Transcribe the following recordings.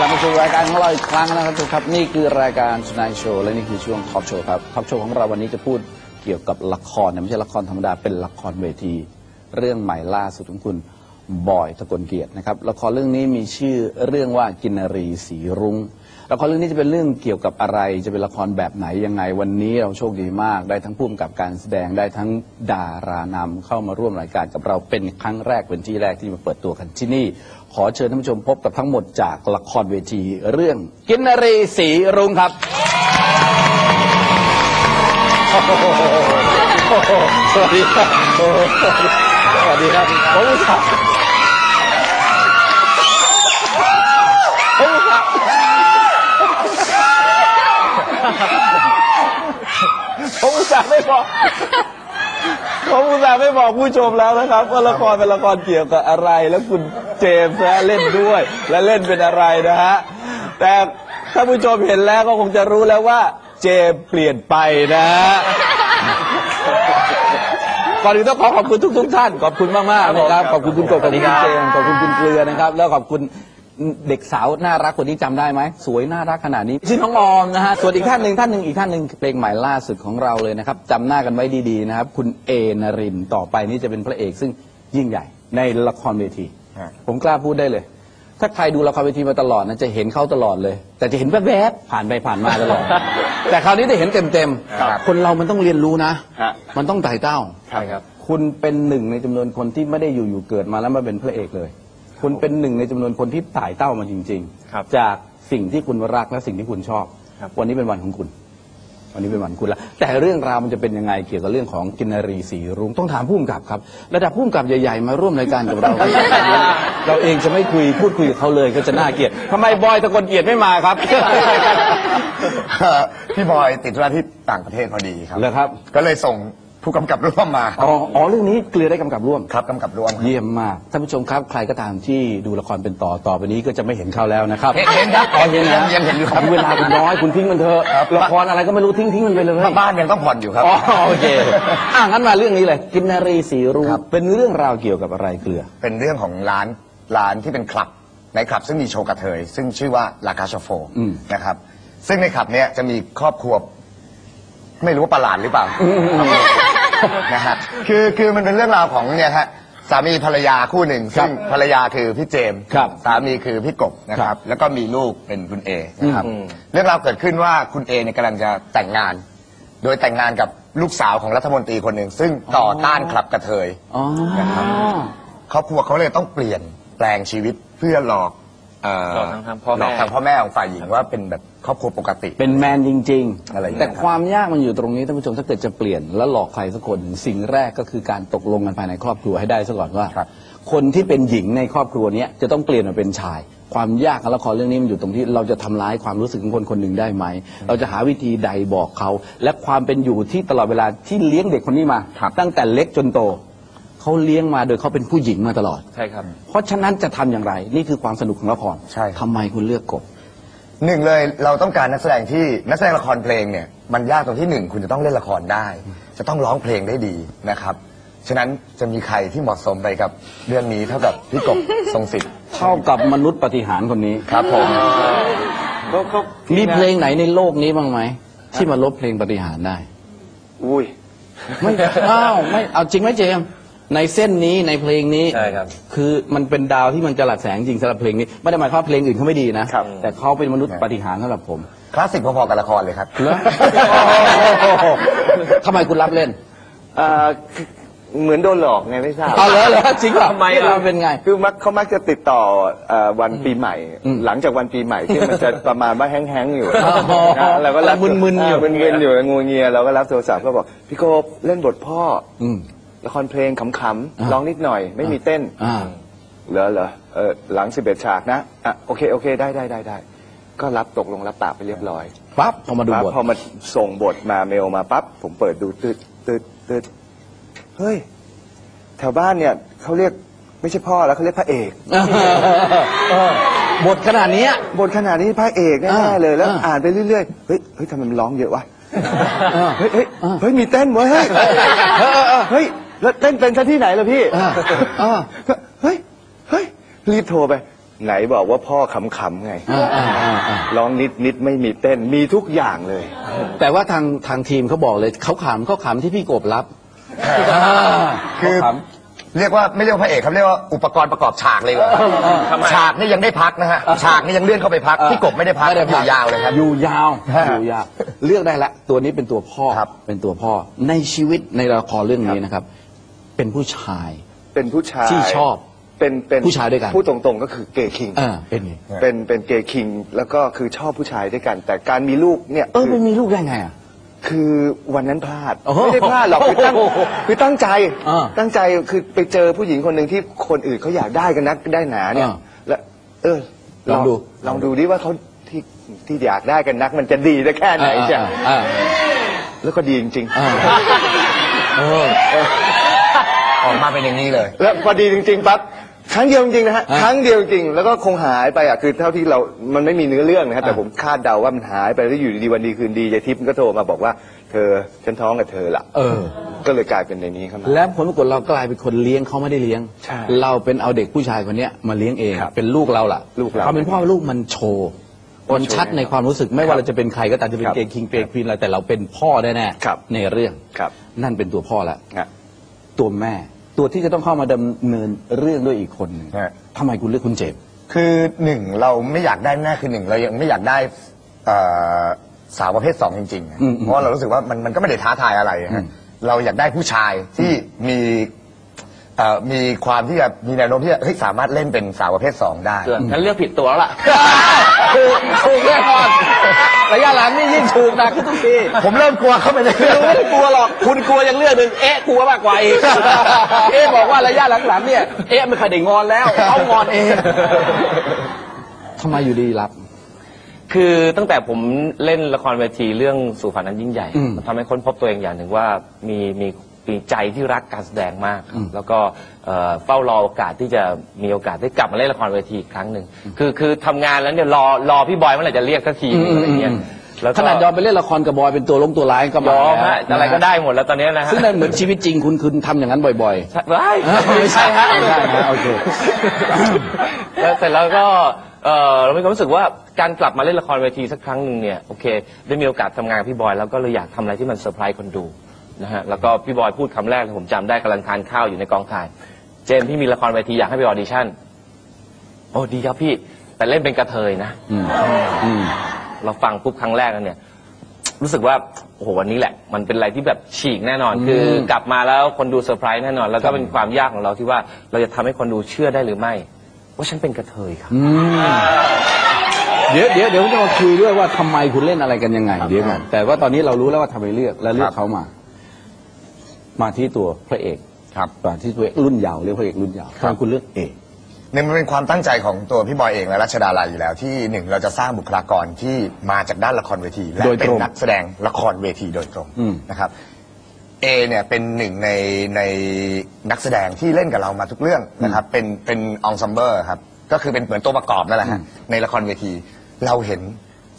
กลับมาสู่รายการของเราอีกครั้งนะครับทุกครับ นี่คือรายการ Tonight Show และนี่คือช่วง Top Show ครับ Top Show ของเราวันนี้จะพูดเกี่ยวกับละครนะไม่ใช่ละครธรรมดาเป็นละครเวที เรื่องใหม่ล่าสุดของคุณบอยตะกลเกียรตินะครับละครเรื่องนี้มีชื่อเรื่องว่ากินารีสีรุ้งละครเรื่องนี้จะเป็นเรื่องเกี่ยวกับอะไร จะเป็นละครแบบไหนยังไง วันนี้เราโชคดีมาก ได้ทั้งผู้กำกับการแสดงได้ทั้งดารานำเข้ามาร่วมรายการกับเราเป็นครั้งแรกเป็นที่แรกที่มาเปิดตัวกันที่นี่ ขอเชิญท่านผู้ชมพบกับทั้งหมดจากละครเวทีเรื่อง กินรีสีรุ้งครับสวัสดีครับสวัสดีครับผมอุตส่าห์ผมอุตส่าห์ผมอุตส่าห์ไม่บอ ผมอุตส่าห์ไม่บอกผู้ชมแล้วนะครับว่าละครเป็นละครเกี่ยวกับอะไรแล้วคุณเจมส์นะเล่นด้วย และเล่นเป็นอะไรนะฮะแต่ถ้าผู้ชมเห็นแล้วก็คงจะรู้แล้วว่า เจมส์เปลี่ยนไปนะฮะก่อนอื่นต้องขอขอบคุณทุกทุกๆท่าน ขอบคุณมากมากๆนะครับ ขอบคุณคุณกบขอบคุณคุณเจมส์ขอบคุณคุณเกลือนะครับ แล้วขอบคุณ เด็กสาวน่ารักคนนี้จำได้ไหมสวยน่ารักขนาดนี้ชื่อน้องออมนะฮะส่วนอีกท่านหนึ่งท่านหนึ่งอีกท่านหนึ่งเพลงใหม่ล่าสุดของเราเลยนะครับจำหน้ากันไว้ดีๆนะครับ คุณเอนรินทร์ต่อไปนี้จะเป็นพระเอกซึ่งยิ่งใหญ่ ในละครเวทีผมกล้าพูดได้เลย ถ้าใครดูละครเวทีมาตลอดนะจะเห็นเขาตลอดเลย แต่จะเห็นแวบๆผ่านไปผ่านมาตลอด แต่คราวนี้ได้เห็นเต็มครับๆคนเรามันต้องเรียนรู้นะ ฮะ มันต้องไต่เต้า ใช่ครับ คุณเป็นหนึ่งในจำนวนคนที่ไม่ได้อยู่ๆเกิดมาแล้วมาเป็นพระเอกเลย คุณเป็นหนึ่งในจำนวนคนที่ไต่เต้ามาจริงครับจากสิ่งที่คุณรักและสิ่งที่คุณชอบ ครับ วันนี้เป็นวันของคุณ วันนี้เป็นวันคุณแล้วแต่เรื่องราวมันจะเป็นยังไงเกี่ยวกับเรื่องของกินนารีสีรุ้งต้องถามผู้กำกับครับ ระดับผู้กำกับใหญ่ๆ มาร่วมรายการกับเรา เราเองจะไม่คุยพูดคุยกับเขาเลยก็จะน่าเกลียดทำไมบอยตะกลเกียรติไม่มาครับเอ่อพี่บอยติดธุระที่ต่างประเทศพอดีครับ เหรอครับ ก็เลยส่ง ผู้กำกับร่วมมาอ๋ออ๋อเรื่องนี้เกลือได้กำกับร่วม ครับกำกับร่วมครับเยี่ยมมากท่านผู้ชมครับใครก็ตามที่ดูละครเป็นต่อต่อไปนี้ก็จะไม่เห็นเขาแล้วนะครับเห็นเห็นครับอ๋อเห็นนะยังเห็นอยู่ครับเวลาคุณน้อยคุณทิ้งมันเถอะครับละครอะไรก็ไม่รู้ทิ้งทิ้งมันไปเลยบ้านยังต้องผ่อนอยู่ครับอ๋อโอเคอะงั้นมาเรื่องนี้เลย กินนารีสีรุ้งครับเป็นเรื่องราวเกี่ยวกับอะไรเกลือ เป็นเรื่องของร้านร้านที่เป็นคลับในคลับซึ่งมีโชว์กระเทย ซึ่งชื่อว่าลากาชโฟอืมนะครับซึ่งในคลับเนี้ยจะมีครอบครัวไม่รู้ว่าประหลาดหรือเปล่า นะฮะคือคือมันเป็นเรื่องราวของเนี่ยฮะสามีภรรยาคู่หนึ่งซึ่งภรรยาคือพี่เจมส์ครับสามีคือพี่กบนะคครัรับบแล้วก็มีลูกเป็นคุณเอนะครับอืมเรื่องราวเกิดขึ้นว่าคุณเอเนี่ยกำลังจะแต่งงาน โดยแต่งงานกับลูกสาวของรัฐมนตรีคนหนึ่งซึ่งต่อต้านคลับกระเทยอ๋อนะครับครอบครัวเขาเลยต้องเปลี่ยนแปลงชีวิตเพื่อหลอก เหลอกทางพ่อแม่ หลอกทางพ่อแม่ของฝ่ายหญิงว่าเป็นแบบครอบครัวปกติ เป็นแมนจริงอะไรอย่างเงี้แต่ยครับความยากมันอยู่ตรงนี้ท่านผู้ชมถ้าเกิดจะเปลี่ยนแล้วหลอกใครสักคนสิ่งแรกก็คือการตกลงกันภายในครอบครัวให้ได้ซะก่อนว่า ครับ คนที่เป็นหญิงในครอบครัวเนี้ยจะต้องเปลี่ยนมาเป็นชาย ความยากของละครเรื่องนี้มันอยู่ตรงที่เราจะทำร้ายความรู้สึกของคนคนหนึ่งได้ไหม เราจะหาวิธีใดบอกเขา และความเป็นอยู่ที่ตลอดเวลาที่เลี้ยงเด็กคนนี้มา ตั้งแต่เล็กจนโต เขาเลี้ยงมาโดยเขาเป็นผู้หญิงมาตลอด ใช่ครับ เพราะฉะนั้นจะทำอย่างไร นี่คือความสนุกของละครใช่ครับ ทำไมคุณเลือกกบ หนึ่งเลยเราต้องการนักแสดงที่นักแสดงละครเพลงเนี่ยมันยากตรงที่หนึ่งคุณจะต้องเล่นละครได้ จะต้องร้องเพลงได้ดีนะครับ ฉะนั้นจะมีใครที่เหมาะสมไปกับเรื่องนี้เท่ากับพี่กบ ทรงสิทธิ์เท่ากับมนุษย์ปฏิหารย์คนนี้ ครับผมก็ก็มีเพลงไหนในโลกนี้บ้างไหม ที่มาลบเพลงปฏิหารย์ได้ อุ้ย ไม่ อ้าวไม่เอาจริงไหมเจมส์ ในเส้นนี้ในเพลงนี้ ใช่ครับ คือมันเป็นดาวที่มันจรัสแสงจริงสำหรับเพลงนี้ ไม่ได้หมายความว่าเพลงอื่นเขาไม่ดีนะ ครับ แต่เขาเป็นมนุษย์ปฏิหารย์สำหรับผม คลาสสิกพอๆกับละครเลยครับ เหรอ ทำไมคุณรับเล่นอ่าคือเหมือนโดนหลอกไงไม่ทราบเอาเหรอเหรอจริงเหรอทำไมเรื่องราวเป็นไง คือมักเขามักจะติดต่อเอ่อวันปีใหม่ อืมหลังจากวันปีใหม่ที่มันจะ ประมาณว่าแห้งๆอยู่อ๋อนะเราก็รับแล้วมึนๆอยู่ามึนๆอยู่งูเงียเราก็รับโทรศัพท์ก็บอกพี่โกบเล่นบทพ่ออืม ละครเพลงขอ่าำๆร้องนิดหน่อย ไม่มีเต้นอ่าเหรอเหรอเออหลังสิบเอ็ดฉากนะอะโอเคโอเคได้ได้ได้ได้ก็รับตกลงรับปากไปเรียบร้อยปั๊บพอมาดูปั๊บบทพอมาส่งบทมาเมลมาปั๊บผมเปิดดูตืดตืดตืดเฮ้ยแถวบ้านเนี่ยเขาเรียกไม่ใช่พ่อแล้วเขาเรียกพระเอกเออบทขนาดเนี้ยบทขนาดนี้พระเอกแน่อ่าๆเลยแล้วอ่าอ่านไปเรื่อยๆเฮ้ยเฮ้ยทำไมมันร้องเยอะวะอ่าเฮ้ยเฮ้ยอ่าเฮ้ยมีเต้นเว้ยเฮ้ยเฮ้ย แล้วเต้นเป็นซะที่ไหนล่ะพี่อ่าอ่าเฮ้ยเฮ้ยรีบโทรไป ไหนบอกว่าพ่อขำๆไงอ่าอ่าอ่าอ่าร้องนิดนิดไม่มีเต้นมีทุกอย่างเลย แต่ว่าทางทางทีมเขาบอกเลยเขาขำเขาขำที่พี่กบรับคือเขาขเรียกว่าไม่เรียกว่าพระเอกครับเรียกว่าอุปกรณ์ประกอบฉากเลยเหรอฉากนี่ยังได้พักนะฮะฉากนี่ยังเลื่อนเข้าไปพักำพี่กบไม่ได้พักไม่ได้อยู่ยาวเลยครับ อยู่ยาวฮะอยู่ยาว เลือกได้ละ ตัวนี้เป็นตัวพ่อครับ เป็นตัวพ่อในชีวิตในละครเรื่องนี้นะครับ เป็นผู้ชายเป็นผู้ชายที่ชอบเป็นเป็นผู้ชายด้วยกันพูดตรงๆก็คือเกย์คิงเออเป็นไงเป็นเป็นเกย์คิงแล้วก็คือชอบผู้ชายด้วยกัน แต่การมีลูกเนี่ยเออคืมันมีลูกได้ไงอะคือวันนั้นพลาดโอ้โหไม่ได้พลาดหรอกคือตั้งโอ้โหคือตั้งใจอ่าตั้งใจคือไปเจอผู้หญิงคนหนึ่งที่คนอื่นเขาอยากได้กันนักได้หนาเนี่ยอ่าแล้วเออลองดูลองดูดิว่าเขาที่ที่อยากได้กันนัก มันจะดีได้แค่ไหนจ้ะอ่าอ่าแล้วก็ดีจริงอ่าเออออกมาเป็นอย่างนี้เลยๆแล้วพอดีจริงๆปั๊บครั้งเดียวจริงๆนะฮะอ่าครั้งเดียวจริงๆแล้วก็คงหายไปอะคือเท่าที่เรามันไม่มีเนื้อเรื่องนะฮะแต่อ่าผมคาดเดาว่ามันหายไปแล้วอยู่ดีๆวันดีคืนดียายทิพย์ก็โทรมาบอกว่าเธอฉันท้องกับเธอละเออ ก็เลยกลายเป็นในนี้ครับ แล้วผลปรากฏเรากลายเป็นคนเลี้ยงเขาไม่ได้เลี้ยง ใช่เราเป็นเอาเด็กผู้ชายคนเนี้ยมาเลี้ยงเอง ครับเป็นลูกเราล่ะลูกเราความเป็นพ่อลูกมันโชว์มันชัดในความรู้สึกไม่ว่าเราจะเป็นใครก็ตามจะเป็นครับเกย์คิงเปย์ควีนอะไรแต่เราเป็นพ่อแน่ครับ ๆในเรื่อง ครับ นั่นเป็นตัวพ่อละ ฮะ ตัวแม่ ตัวที่จะต้องเข้ามาดำเนินเรื่องด้วยอีกคนหนึ่งฮะ ทำไมคุณเลือกคุณเจมส์คือหนึ่งเราไม่อยากได้แน่คือหนึ่งเรายังไม่อยากได้เอ่อสาวประเภทสองจริงๆอะอืมเพราะว่าเรารู้สึกว่ามันมันก็ไม่ได้ท้าทายอะไรฮะเราอยากได้ผู้ชายที่มีเอ่อมีความที่จะมีแนวโน้มที่จะเฮ้ยสามารถเล่นเป็นสาวประเภทสองได้ งั้นเลือกผิดตัวแล้วล่ะ ถูกถูกแน่นอน ระยะหลังนี่ยิ่งถูกหนักขึ้นทุกทีผมเริ่มกลัวเข้าไปเลยคือไม่ได้กลัวหรอกคุณกลัวยังเรื่องหนึ่งเอ๊ะกลัวมากกว่าอีกเอ๊ะบอกว่าระยะหลังๆเนี่ยเอ๊ะไม่เคยได้งอนแล้วเขางอนเองทำไมอยู่ดีรับคือตั้งแต่ผมเล่นละครเวทีเรื่องสู่ฝันนั้นยิ่งใหญ่อืมมันทำให้ค้นพบตัวเองอย่างหนึ่งว่ามีมี มีใจที่รักการแสดงมากครับอืมแล้วก็เอ่อเฝ้ารอโอกาสที่จะมีโอกาสได้กลับมาเล่นละครเวทีอีกครั้งหนึ่งคือคือทำงานแล้วเนี่ยรอรอพี่บอยเมื่อไหร่จะเรียกสักทีหนึ่งอะไรเงี้ยแล้วขก็นาดยอมไปเล่นละครกับบอยเป็นตัวลงตัวร้ายก็ยมาอมแล้วฮะอะไรก็ได้หมดแล้วตอนนี้นะฮะซึ่งนั่นเหมือนชีวิตจริงคุณคุณทำอย่างนั้นบ่อยใช่ไม่ๆไม่ใช่ฮะไม่ใช่นะโอเค แล้วเสร็จแล้วก็เอ่อเรามีความรู้สึกว่าการกลับมาเล่นละครเวทีสักครั้งหนึ่งเนี่ยโอเค ได้มีโอกาสทำงานกับพี่บอยแล้วก็เลยอยากทำอะไรที่มันเซอร์ไพรส์คนดู นะฮะแล้วก็พี่บอยพูดคำแรกเลยผมจำได้กำลังทานข้าวอยู่ในกองถ่าย เจมส์พี่มีละครเวทีอยากให้ไปออดิชั่น โอ้ดีครับพี่ แต่เล่นเป็นกระเทยนะอืมอืม เราฟังปุ๊บครั้งแรกแล้วเนี่ย รู้สึกว่าโอ้โหวันนี้แหละ มันเป็นอะไรที่แบบฉีกแน่นอน คือกลับมาแล้วคนดูเซอร์ไพรส์แน่นอน แล้วก็เป็นความยากของเราที่ว่าเราจะทำให้คนดูเชื่อได้หรือไม่ ว่าฉันเป็นกระเทยครับอืมเดี๋ยวเดี๋ยวเดี๋ยวผมจะมาคุยด้วยว่าทำไมคุณเล่นอะไรกันยังไง เดี๋ยวก่อนแต่ว่าตอนนี้เรารู้แล้วว่าทำไมเลือกและเลือกเขามา มาที่ตัวพระเอกครับมาที่ตัวเอกรุ่นยาวเรียกพระเอกรุ่นยาวทำไมคุณเลือกเอกหนึ่งมันเป็นความตั้งใจของตัวพี่บอยเองและรัชดาลัยอยู่แล้วที่หนึ่งเราจะสร้างบุคลากรที่มาจากด้านละครเวที และโดยตรงเป็นนักแสดงละครเวทีโดยตรงอืมนะครับเอเนี่ยเป็นหนึ่งในในนักแสดงที่เล่นกับเรามาทุกเรื่องนะครับเป็นเป็นองซัมเบอร์ครับก็คือเป็นเหมือนตัวประกอบนั่นแหละฮะในละครเวที เราเห็น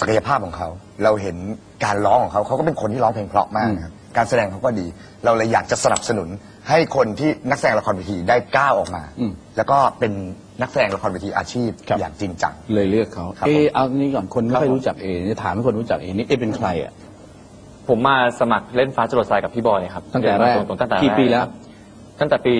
ศักยภาพของเขา เราเห็นการร้องของเขาเขาก็เป็นคนที่ร้องเพลงเพราะมากครับ การแสดงเขาก็ดี เราเลยอยากจะสนับสนุนให้คนที่นักแสดงละครเวทีได้ก้าวออกมา อืมแล้วก็เป็นนักแสดงละครเวทีอาชีพครับ อย่างจริงจัง เลยเลือกเขาครับเอผมเอานี่ก่อนคนไม่ครับค่อยผมรู้จักเอนี่ถามให้คนรู้จักเอนี่เอเป็นใครอะ ผมมาสมัครเล่นฟ้าจรดทรายกับพี่บอยครับตั้งแต่แรกตรงๆตั้งแต่กี่ปีแล้ว ครับ ตั้งแต่ปี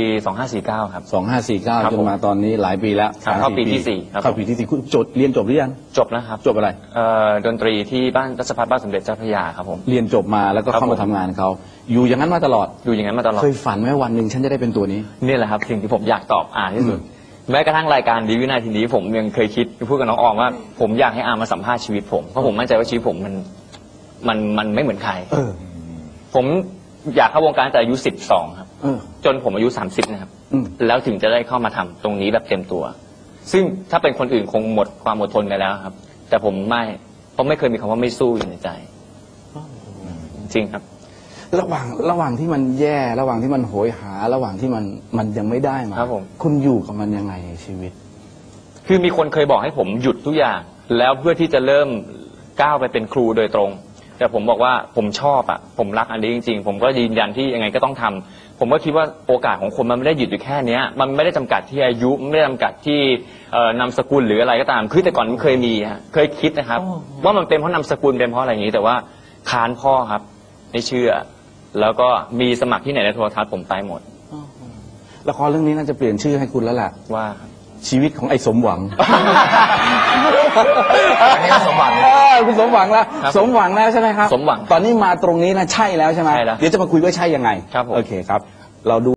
2549 ครับสองห้าสี่เก้าครับจนมาตอนนี้หลายปีแล้วครับเข้าปีที่สี่ครับ เข้าปีที่สี่คุณจบเรียนจบหรือยังจบนะครับจบอะไร เอ่อดนตรีที่บ้านรัชพัฒบ้านสมเด็จเจ้าพระยาครับผม เรียนจบมาแล้วก็ครับเข้ามาผม ทำงานเขาอยู่อย่างนั้นมาตลอด อยู่อย่างนั้นมาตลอด เคยฝันไหมวันหนึ่งฉันจะได้เป็นตัวนี้ นี่แหละครับ สิ่งที่ผมอยากตอบอาที่สุด แม้กระทั่งรายการดีวินาทีนี้ผมยังเคยคิดพูดกับน้องออมว่า ผมอยากให้อามาสัมภาษณ์ชีวิตผม เพราะผมมั่นใจว่าชีวิตผมมันมันมันไม่เหมือนใครเออผม อยากเข้าวงการตั้งแต่อายุ12ครับเออจนผมอายุ30นะครับ อืม แล้วถึงจะได้เข้ามาทำตรงนี้แบบเต็มตัว ซึ่งถ้าเป็นคนอื่นคงหมดความอดทนไปแล้วครับ แต่ผมไม่ เพราะไม่เคยมีคำว่าไม่สู้อยู่ในใจ จริงครับ ระหว่างระหว่างที่มันแย่ระหว่างที่มันโหยหา ระหว่างที่มันมันยังไม่ได้มาครับผม คุณอยู่กับมันยังไงในชีวิต คือมีคนเคยบอกให้ผมหยุดทุกอย่าง แล้วเพื่อที่จะเริ่มก้าวไปเป็นครูโดยตรง แต่ผมบอกว่าผมชอบอะ ผมรักอันนี้จริง ๆ ผมก็ยืนยันที่ยังไงก็ต้องทำผมก็คิดว่าโอกาสของคนมันไม่ได้หยุดอยู่แค่เนี้ยมันไม่ได้จำกัดที่อายุมันไม่ได้จำกัดที่เอ่อนามสกุลหรืออะไรก็ตามคือแต่ก่อนมันเคยมีฮะเคยคิดนะครับ ว่ามันเป็นเพราะนามสกุลเป็นเพราะอะไรอย่างนี้ แต่ว่าค้านพ่อครับไม่เชื่อ แล้วก็มีสมัครที่ไหนในโทรทัศน์ผมไปหมดละครเรื่องนี้น่าจะเปลี่ยนชื่อให้คุณแล้วล่ะว่า ชีวิตของไอ้สมหวัง อันนี้ก็สมหวัง เออคุณสมหวังแล้วครับสมหวังแล้วใช่ไหมครับสมหวังตอนนี้มาตรงนี้นะใช่แล้วใช่ไหมใช่แล้วเดี๋ยวจะมาคุยว่าใช่ยังไงครับผม โอเคครับ เราดู